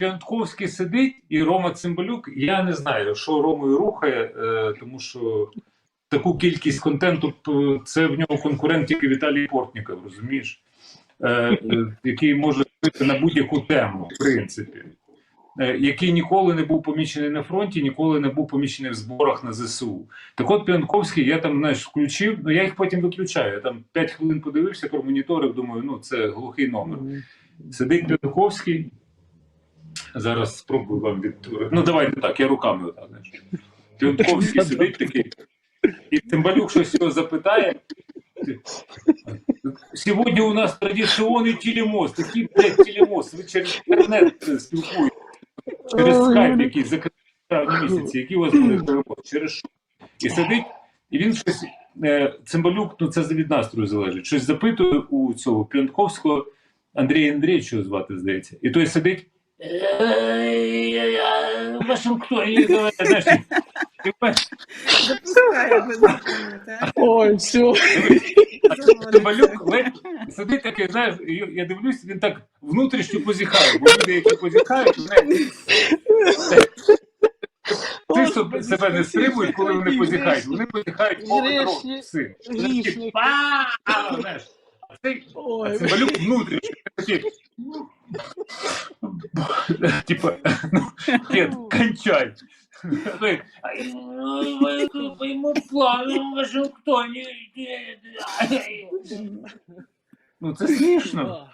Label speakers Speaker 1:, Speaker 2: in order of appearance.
Speaker 1: П'янтковський сидить і Рома Цимбалюк. Я не знаю, що Ромою рухає, е, тому що таку кількість контенту це в нього конкурент тільки Віталій Портніков, розумієш? Е, е, який може говорити на будь-яку тему, в принципі. Який ніколи не був помічений на фронті, ніколи не був помічений в зборах на ЗСУ. Так от П'янковський, я там знаєш, включив, ну я їх потім виключаю. Я там 5 хвилин подивився, промоніторив, думаю, ну це глухий номер. Сидить П'янковський. Зараз спробую вам від. Ну, давайте так, я руками отак. знаєш. П'янковський сидить такий. І Цимбалюк щось його запитає. Сьогодні у нас традиційний телемост. Який, блядь, телемост? Ви через інтернет е, спілкуєтесь. Через скайп, який закрив місяці, який у вас буде телемост? Через що? І сидить, і він щось. е, Цимбалюк, ну це від настрою залежить. Щось запитує у цього П'янковського Андрія Андрійовича звати, здається. І той сидить. «Е, В Вашингтоні, давай, знаєш,
Speaker 2: Запускає видихання, так?
Speaker 3: Ой, все.
Speaker 1: Цимбалюк ледь сидить такий, знаєш, я дивлюсь, він так внутрішньо позіхає, бо люди, які позіхають, вони ти собі себе не стримують, коли вони позіхають. Вони позіхають мовою
Speaker 3: Грішні.
Speaker 1: пси. Знаєш. А цей а Цимбалюк внутрішньо такий. Типа, нет, кончай. Той, «Ай, ну, По ему плану в Вашингтоні. Ну, це смішно.